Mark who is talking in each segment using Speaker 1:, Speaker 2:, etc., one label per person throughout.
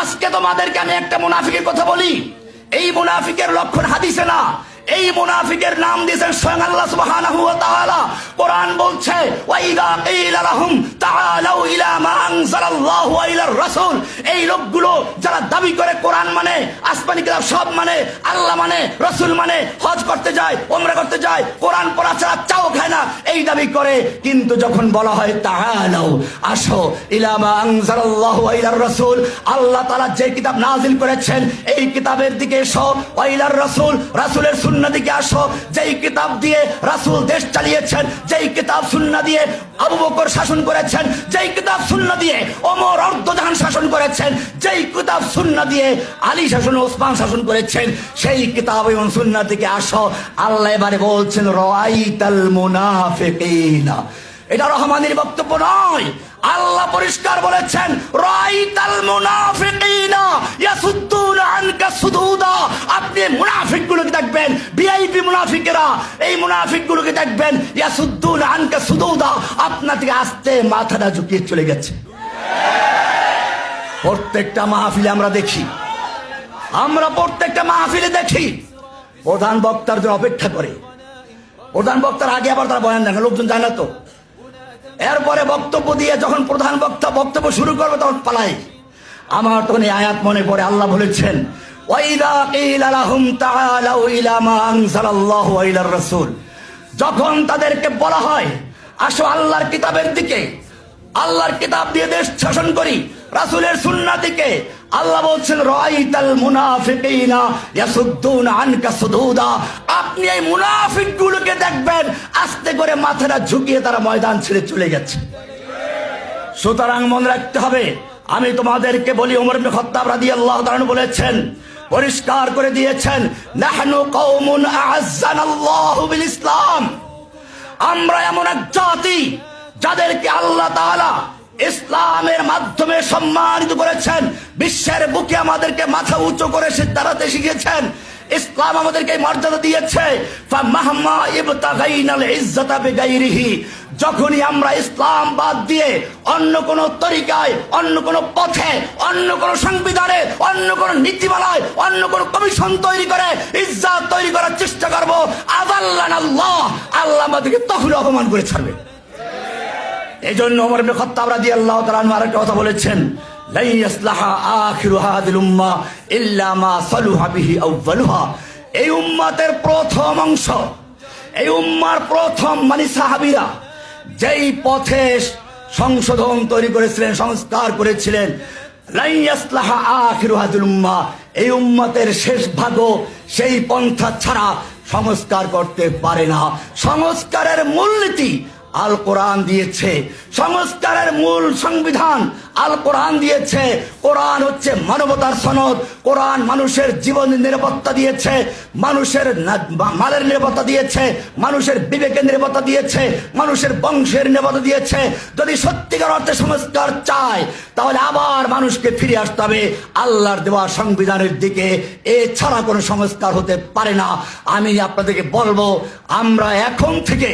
Speaker 1: আজকে তোমাদেরকে আমি একটা মুনাফিকের কথা বলি। এই মুনাফিকের লক্ষণ হাদিসে না। এই মুনাফিকের নাম দিয়েছেন স্বয়ং আল্লাহ সুবহানাহু ওয়া তাআলা। কোরআন বলছে ওয়াইদা কিলা লাহুম তাআলাউ ইলা মা আনজালাল্লাহু ওয়া রাসূল। এই লোকগুলো যারা দাবি করে কোরআন মানে আসমানি কিতাব সব মানে আল্লাহ মানে রাসূল মানে হজ করতে যায় ওমরা করতে যায়, কোরআন পড়া ছাড়া এই দাবি করে, কিন্তু যখন বলা হয়, তাআলাউ, আসো, ইলা মা আনজালাল্লাহু ওয়া ইলার রাসূল। আল্লাহ তাআলা যে কিতাব নাজিল করেছেন, এই কিতাবের দিকে এসো ওয়া ইলার রাসূল, রাসূলের সুন্নাহ দিকে আসো। যেই কিতাব দিয়ে রাসূল দেশ চালিয়েছেন, যেই কিতাব সুন্নাহ দিয়ে আবু বকর শাসন করেছেন, যেই কিতাব সুন্নাহ দিয়ে ওমর অর্ধজাহান শাসন করেছেন, যেই কিতাব সুন্নাহ দিয়ে আলী শাসন, ওসমান শাসন করেছেন, সেই কিতাব এবং সুন্নাহ দিকে আসো। আল্লাহ এবারে বলছেন রাইতাল মুনাফিকিনা এটা রহমানের বক্তব্য নয়। আল্লাহ পরিষ্কার বলেছেন, রাইতাল মুনাফিকিনা ইয়াসুদ্দুনা আনকা সুদুদা। আপনি মুনাফিকগুলোকে দেখবেন, ভিআইপি মুনাফিকেরা এই মুনাফিকগুলোকে দেখবেন, ইয়াসুদ্দুনা আনকা সুদুদা। আপনার থেকে আস্তে মাথাটা ঝুঁকিয়ে চলে গেছে। প্রত্যেকটা মাহফিলে আমরা দেখি। আমরা প্রত্যেকটা মাহফিলে দেখি। প্রধান বক্তার জন্য অপেক্ষা করে। প্রধান বক্তার আগে আবার তারা বয়ান দেখে লোকজন জানে তো। এরপরে বক্তব্য দিয়ে যখন প্রধান বক্তা বক্তব্য শুরু করবে, তখন পালাই। আমার তখন এই আয়াত মনে পড়ে, আল্লাহ বলেছেন যখন তাদেরকে বলা হয়, আসো আল্লাহর কিতাবের দিকে। আল্লাহর কিতাব দিয়ে দেশ শাসন করি, রাসূলের সুন্নাহ দিকে। আল্লাহ বলছেন, রাইতাল মুনাফিকিনা ইয়াসুদ্দুনা আনকা সুদুদা। আপনি এই মুনাফিকগুলোকে দেখবেন, আস্তে করে মাথাটা ঝুঁকিয়ে তারা ময়দান ছেড়ে চলে গেছে। সুতরাং মনে রাখতে হবে, আমি তোমাদেরকে বলি, ওমর ইবনে খাত্তাব রাদিয়াল্লাহু তাআলা বলেছেন, পরিষ্কার করে দিয়েছেন, নাহনু কওমুন আ'আজ্জানাল্লাহু বিল ইসলাম। আমরা এমন এক জাতি যাদেরকে আল্লাহ তাআলা ইসলামের মাধ্যমে সম্মানিত করেছেন, বিশ্বের বুকে আমাদেরকে মাথা উঁচু করে সে দাঁড়াতে শিখিয়েছেন, ইসলাম আমাদেরকে মর্যাদা দিয়েছে। যখনই আমরা ইসলাম বাদ দিয়ে অন্য কোন তরিকায়, অন্য কোন পথে, অন্য কোন সংবিধানে, অন্য কোন নীতিমালায়, অন্য কোন কমিশন তৈরি করে, ইজ্জাত তৈরি করার চেষ্টা করব আল্লাহ আল্লাহ আমাদেরকে তখন অপমান করে ছাড়বে। এই জন্য ওমর ইবনে খাত্তাব রাদিয়াল্লাহু তাআলা আরেকটা কথা বলেছেন লাই ইয়াসলাহা আখিরু হাদিল উম্মাহ ইল্লা মা সালুহা বিহি আউয়ালুহা এই উম্মাতের প্রথম অংশ, এই উম্মার প্রথম মানে সাহাবীরা যেই পথে সংশোধন তৈরি করেছিলেন, সংস্কার করেছিলেন এই উম্মতের শেষ ভাগও সেই পন্থা ছাড়া সংস্কার করতে পারে না। সংস্কারের মূলনীতি আল কোরআন দিয়েছে। সংস্কারের মূল সংবিধান আল কোরআন দিয়েছে। কোরআন হচ্ছে মানবতার সনদ। কোরআন মানুষের জীবন নিরাপত্তা দিয়েছে। মানুষের মালের নিরাপত্তা দিয়েছে। মানুষের বিবেকের নিরাপত্তা দিয়েছে। মানুষের বংশের নিরাপত্তা দিয়েছে। যদি সত্যিকার অর্থে সংস্কার চায়, তাহলে আবার মানুষকে ফিরে আসতে হবে আল্লাহর দেওয়া সংবিধানের দিকে। এছাড়া কোনো সংস্কার হতে পারে না। আমি আপনাদেরকে বলব, আমরা এখন থেকে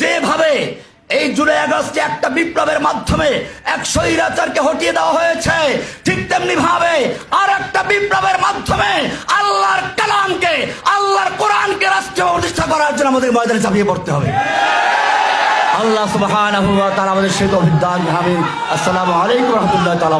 Speaker 1: যেভাবে এই জুলাই আগস্টে একটা বিপ্লবের মাধ্যমে এক স্বৈরাচারকে হটিয়ে দেওয়া হয়েছে, ঠিক তেমনি ভাবে আর একটা বিপ্লবের মাধ্যমে আল্লাহর কালামকে, আল্লাহর কোরআনকে রাষ্ট্রীয় প্রতিষ্ঠা করার জন্য আমাদের ময়দানে চাপিয়ে পড়তে হবে। আল্লাহ ওয়া তাআলা আমাদের সেই তৌফিক দান আসসালামু আলাইকুম ওয়া রাহমাতুল্লাহি তাআলা